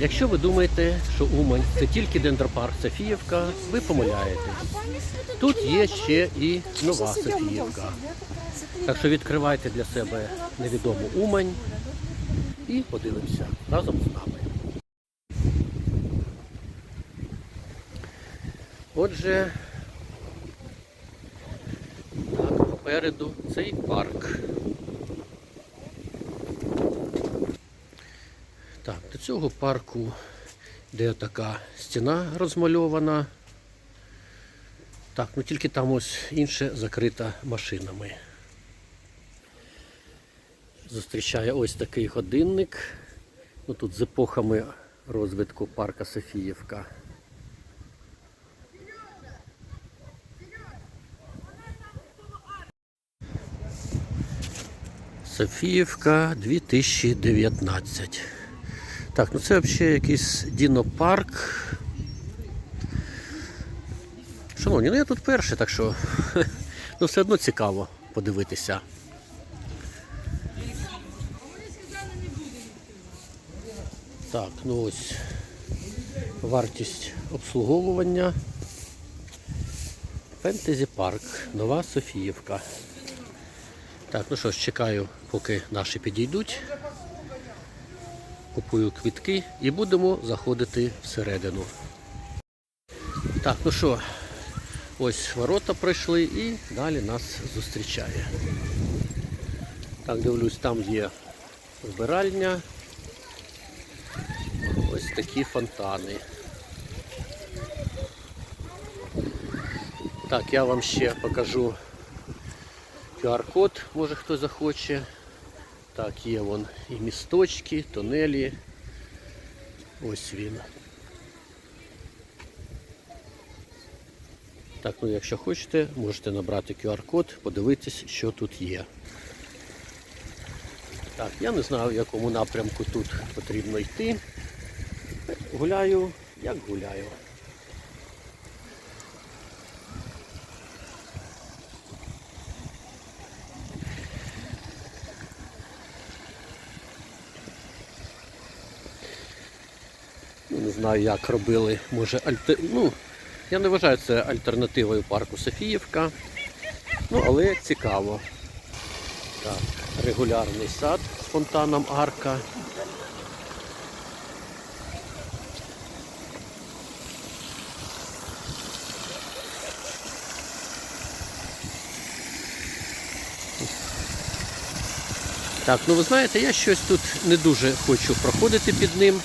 Якщо ви думаєте, що Умань це тільки дендропарк Софіївка, ви помиляєтесь. Тут є ще і нова Софіївка. Так що відкривайте для себе невідому Умань і подивимося разом з нами. Отже, так, попереду цей парк. Так, до цього парку де така стіна розмальована. Так, ну тільки там ось інше закрита машинами. Зустрічає ось такий годинник. Ну, тут з епохами розвитку парка Софіївка. Софіївка 2019. Так, ну це взагалі якийсь дінопарк. Шановні, ну я тут перший, так що ну все одно цікаво подивитися. Так, ну ось вартість обслуговування. Фентезі парк, Нова Софіївка. Так, ну що ж, чекаю, поки наші підійдуть. Купую квітки і будемо заходити всередину. Так, ну що, ось ворота пройшли і далі нас зустрічає. Так, дивлюсь, там є збиральня. Ось такі фонтани. Так, я вам ще покажу QR-код, може хто захоче. Так, є вон і місточки, тунелі. Ось він. Так, ну якщо хочете, можете набрати QR-код, подивитись, що тут є. Так, я не знаю, в якому напрямку тут потрібно йти. Гуляю, як гуляю. Знаю, як робили. Може, альтер... ну, я не вважаю це альтернативою парку Софіївка. Ну, але цікаво. Так, регулярний сад з фонтаном арка. Так, ну ви знаєте, я щось тут не дуже хочу проходити під ним.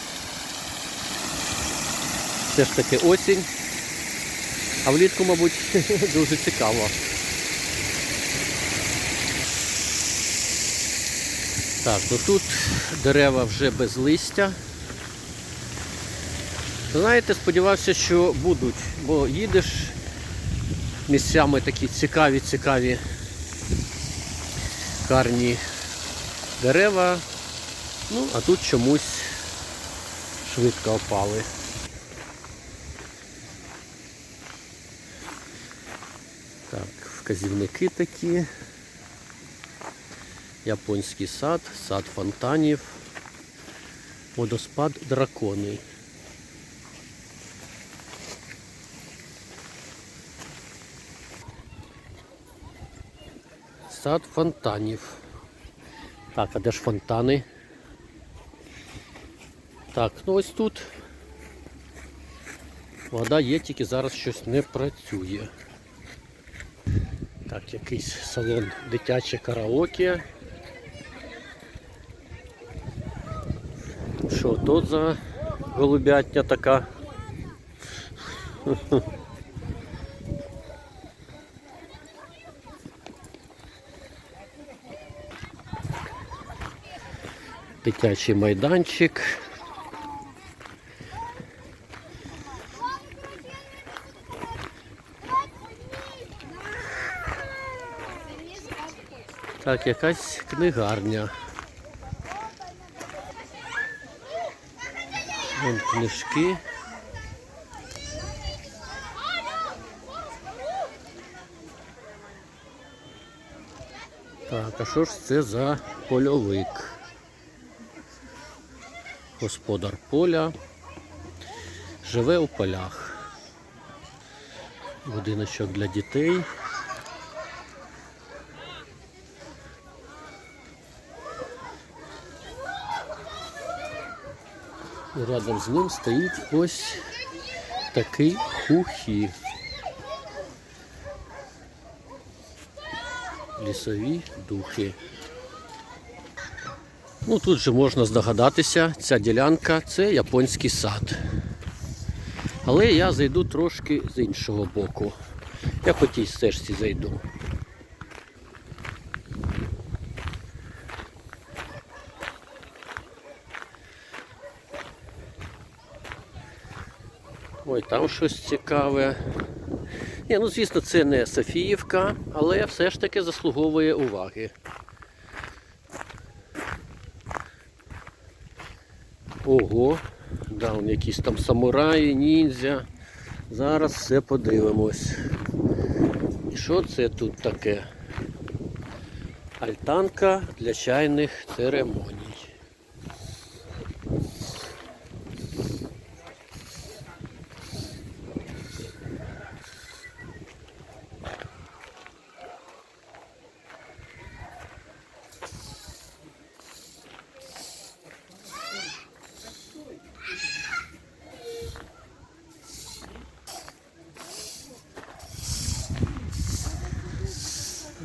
Все ж таки осінь. А влітку, мабуть, дуже цікаво. Так, ну тут дерева вже без листя. Знаєте, сподівався, що будуть, бо їдеш місцями такі цікаві-цікаві карні дерева. Ну, а тут чомусь швидко опали. Так, вказівники такі. Японський сад, сад фонтанів, водоспад дракони. Сад фонтанів. Так, а де ж фонтани? Так, ну ось тут. Вода є, тільки зараз щось не працює. Так, якийсь салон дитяче караоке. Що тут за голубятня така? Дитячий майданчик. Так, якась книгарня. Вон книжки. Так, а що ж це за польовик? господар поля, живе у полях. Будиночок для дітей. Рядом з ним стоїть ось такий хухі. Лісові духи. Ну тут же можна здогадатися, ця ділянка це японський сад. Але я зайду трошки з іншого боку. Я по тій стежці зайду. Ой, там щось цікаве. Ні, ну звісно, це не Софіївка, але все ж таки заслуговує уваги. Ого, да, вон якісь там самураї, ніндзя. Зараз все подивимось. І що це тут таке? Альтанка для чайних церемоній.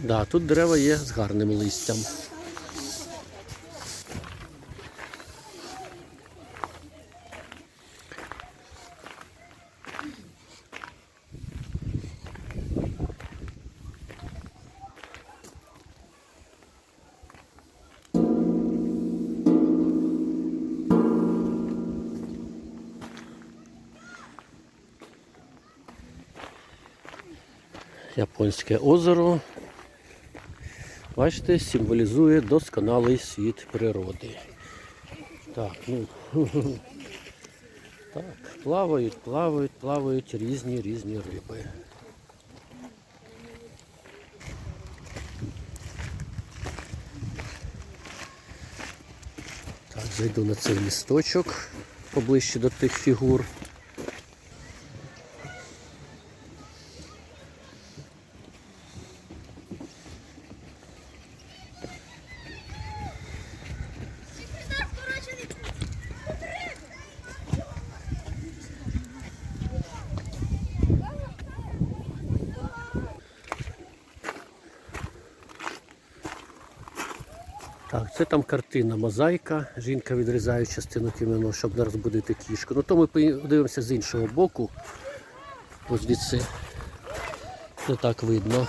Да, тут дерева є з гарним листям. Японське озеро. Бачите, символізує досконалий світ природи. Так, ну так, плавають, плавають, плавають різні різні риби. Так, зайду на цей лісточок поближче до тих фігур. Це там картина мозаїка. Жінка відрізає частину кімено, щоб не розбудити кішку. Ну то ми подивимося з іншого боку. Ось звідси не так видно.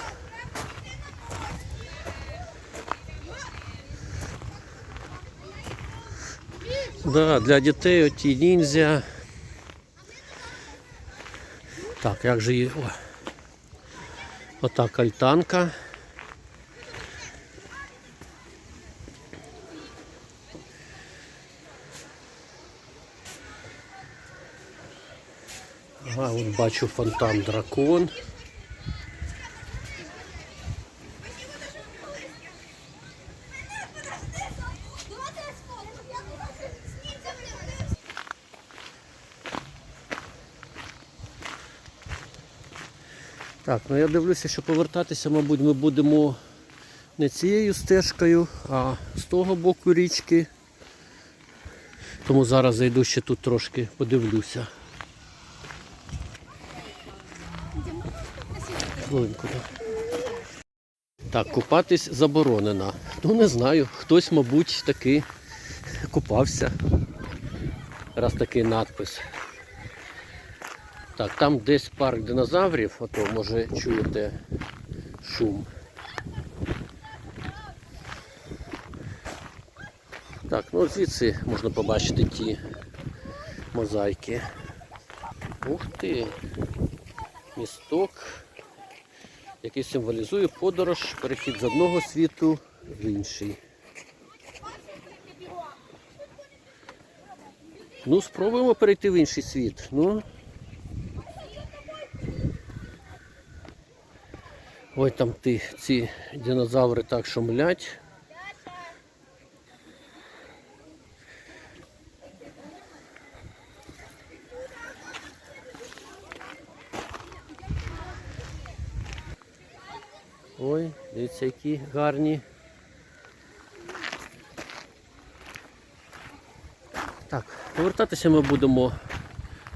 Да, для дітей оті ніндзя. Так, як же її. Отак альтанка. Ага, от бачу фонтан дракон. Так, ну я дивлюся, що повертатися, мабуть, ми будемо не цією стежкою, а з того боку річки. Тому зараз зайду ще тут трошки подивлюся. Хвилинку, так. Так, купатись заборонено. Ну не знаю, хтось, мабуть, таки купався. Раз такий надпис. Так, там десь парк динозаврів, ото може чуєте шум. Так, ну звідси можна побачити ті мозаїки. Ух ти! Місток, який символізує подорож, перехід з одного світу в інший. Ну, спробуємо перейти в інший світ. Ну. Ой, там ти ці динозаври так шумлять. Ой, дивіться, які гарні. Так, повертатися ми будемо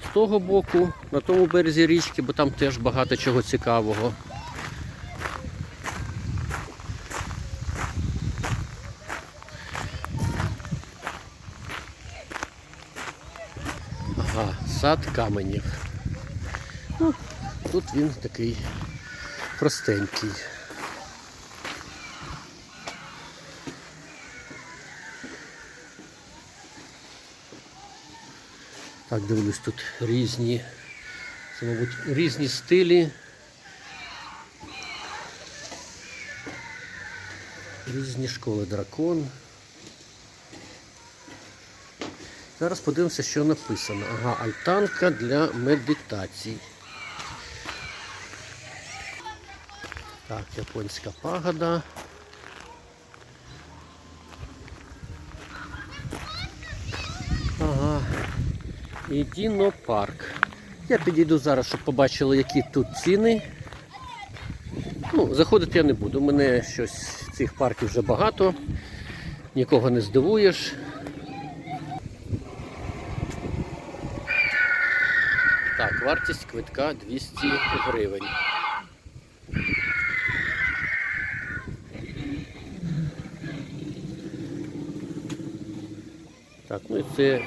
з того боку, на тому березі річки, бо там теж багато чого цікавого. Ага, сад каменів. Ну, тут він такий простенький. Так, дивлюсь, тут різні, це, мабуть, різні стилі. Різні школи дракон. Зараз подивимося, що написано. Ага, альтанка для медитацій. Так, японська пагода. І Дінопарк. Я підійду зараз, щоб побачили, які тут ціни. Ну, заходити я не буду. У мене щось цих парків вже багато. Нікого не здивуєш. Так, вартість квитка 200 гривень. Так, ну і це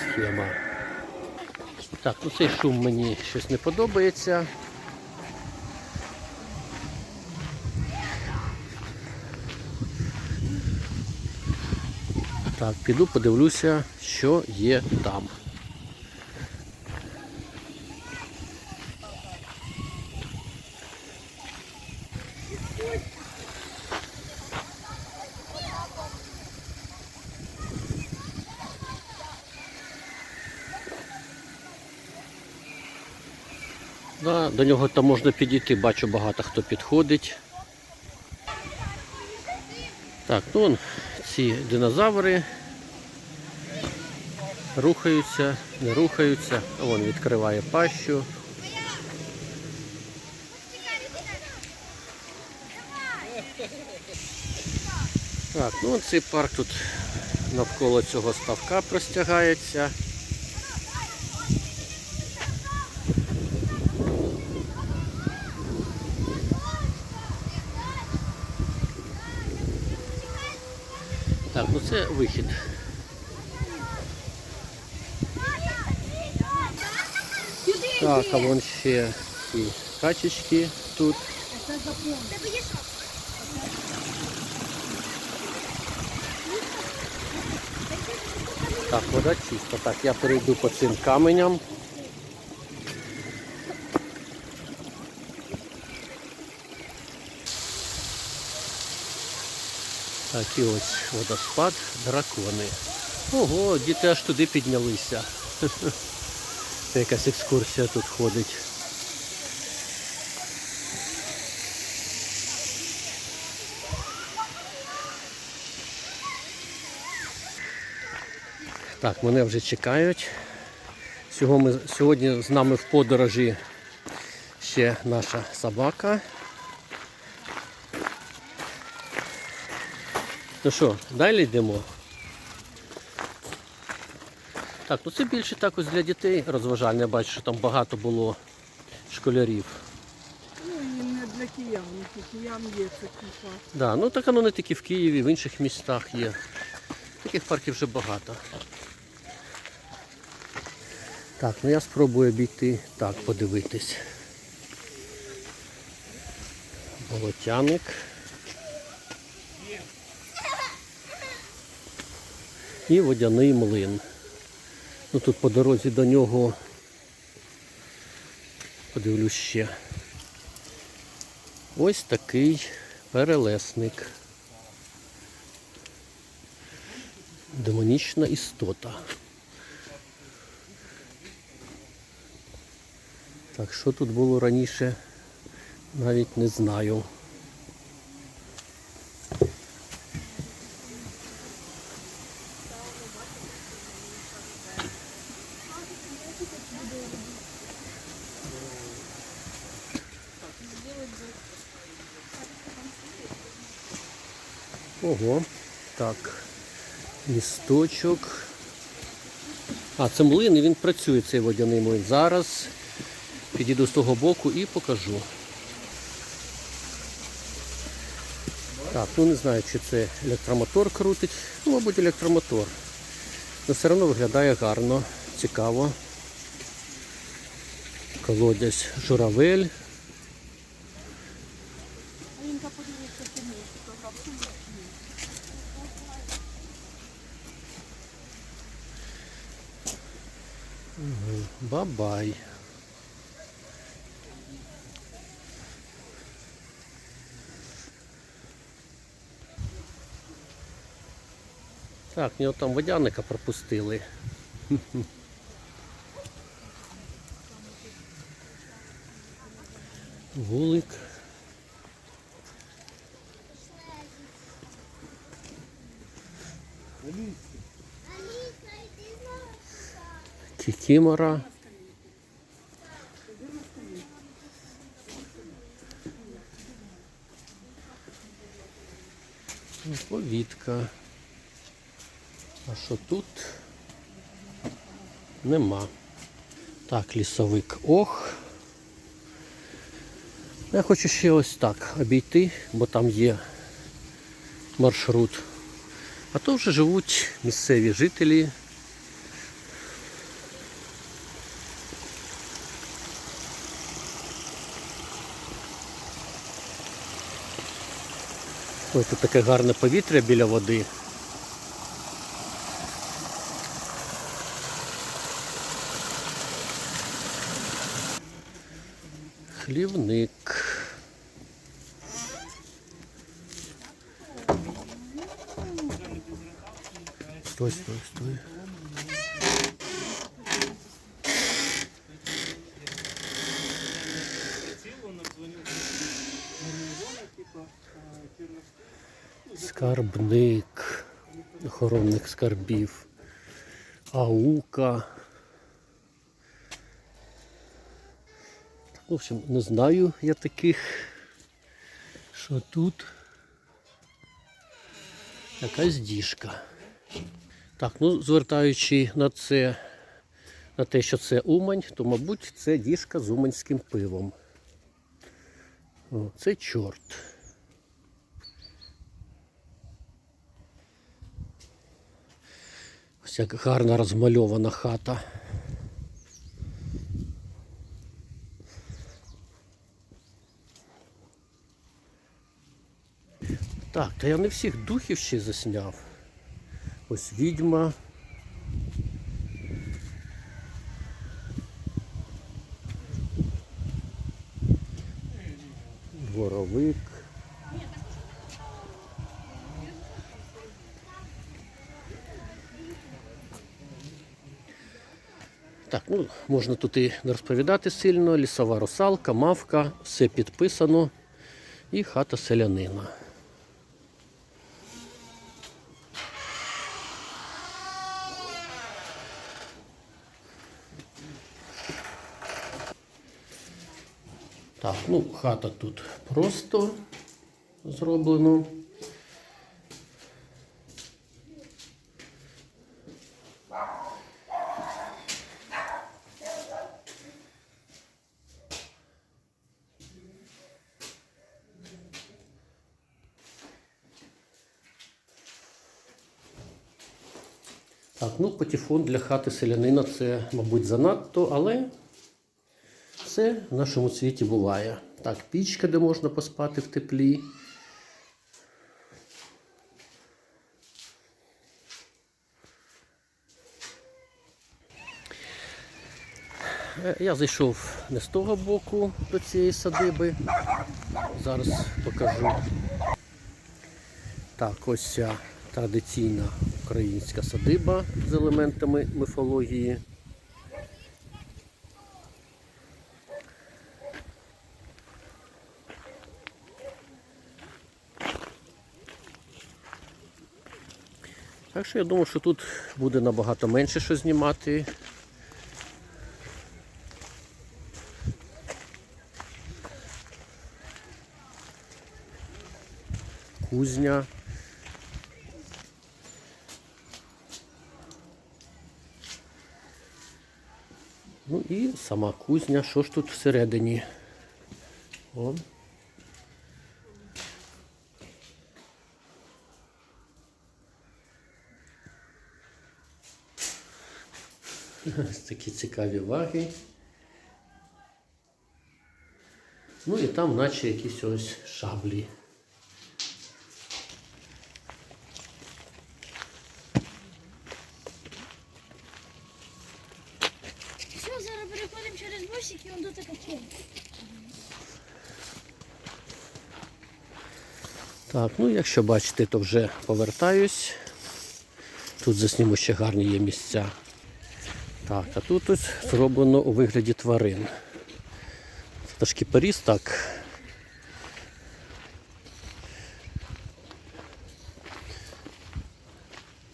схема. Так, ну цей шум мені щось не подобається. Так, піду подивлюся, що є там. Да, до нього там можна підійти, бачу багато хто підходить. Так, ну вон ці динозаври рухаються, не рухаються, вон відкриває пащу. Так, ну цей парк тут навколо цього ставка простягається. Це вихід. Так, а вон ще ці качечки тут. Так, вода чиста. Так, я перейду по цим каменям. Так, і ось водоспад дракони. Ого, діти аж туди піднялися. Це якась екскурсія тут ходить. Так, мене вже чекають. Сьогодні з нами в подорожі ще наша собака. Ну що, далі йдемо. Так, ну це більше так ось для дітей розважальне. Я бачу, що там багато було школярів. Ну і не для киян, киян є такий парк. Да, ну так воно не тільки в Києві, в інших містах є. Таких парків вже багато. Так, ну я спробую обійти так, подивитись. Болотяник. І водяний млин. Ну тут по дорозі до нього подивлюсь ще. Ось такий перелесник. Демонічна істота. Так, що тут було раніше, навіть не знаю. Ого. Так. Місточок. А, це млин, і він працює цей водяний млин. Зараз підійду з того боку і покажу. Так, ну не знаю, чи це електромотор крутить. Ну, мабуть, електромотор. Але все одно виглядає гарно, цікаво. Колодязь журавель. Бабай. Так, в нього там водяника пропустили. Вулик. Кікімора. Ну, Повітка. А що тут? Нема. Так, лісовик ох. Я хочу ще ось так обійти, бо там є маршрут. А то вже живуть місцеві жителі. Ой, тут таке гарне повітря біля води. Хлівник. Стой, стой, стой. Скарбник, охоронник скарбів, аука. В общем, не знаю я таких, що тут якась діжка. Так, ну звертаючи на це, на те, що це Умань, то, мабуть, це діжка з уманським пивом. О, це чорт. Ось гарна розмальована хата. Так, та я не всіх духів ще засняв. Ось відьма. Дворовик. Так, ну можна тут і не розповідати сильно. Лісова русалка, мавка, все підписано. І хата селянина. Так, ну хата тут просто зроблено. Так, патефон для хати селянина це, мабуть, занадто, але все в нашому світі буває. Так, пічка, де можна поспати в теплі. Е, Я зайшов не з того боку до цієї садиби. Зараз покажу. Так, ось ця традиційна українська садиба з елементами міфології. Так що я думаю, що тут буде набагато менше що знімати. Кузня. Ну і сама кузня, що ж тут всередині? О. Ось такі цікаві ваги. Ну і там наче якісь ось шаблі. Все, зараз переходимо через бусик і он до така Так, ну якщо бачите, то вже повертаюсь. Тут засніму ще гарні є місця. Так, а тут ось зроблено у вигляді тварин. Це шкіперіс так.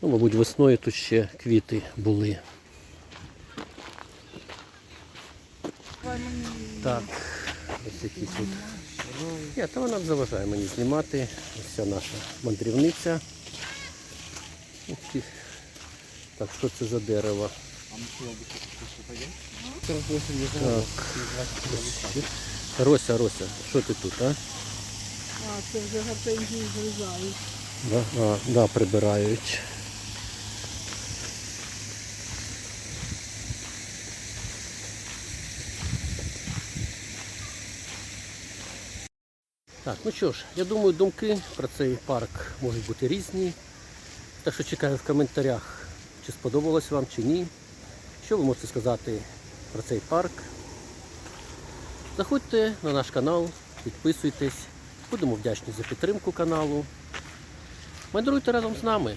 Ну, мабуть, весною тут ще квіти були. Так, ось які тут. Ні, та вона заважає мені знімати. Ця наша мандрівниця. Так, що це за дерево? Так. Рося, Рося, що ти тут, а? А, це вже гортензії зрізають. Да, а, да, прибирають. Так, ну що ж, я думаю, думки про цей парк можуть бути різні. Так що чекаю в коментарях, чи сподобалось вам чи ні. Що ви можете сказати про цей парк. Заходьте на наш канал, підписуйтесь. Будемо вдячні за підтримку каналу. Мандруйте разом з нами.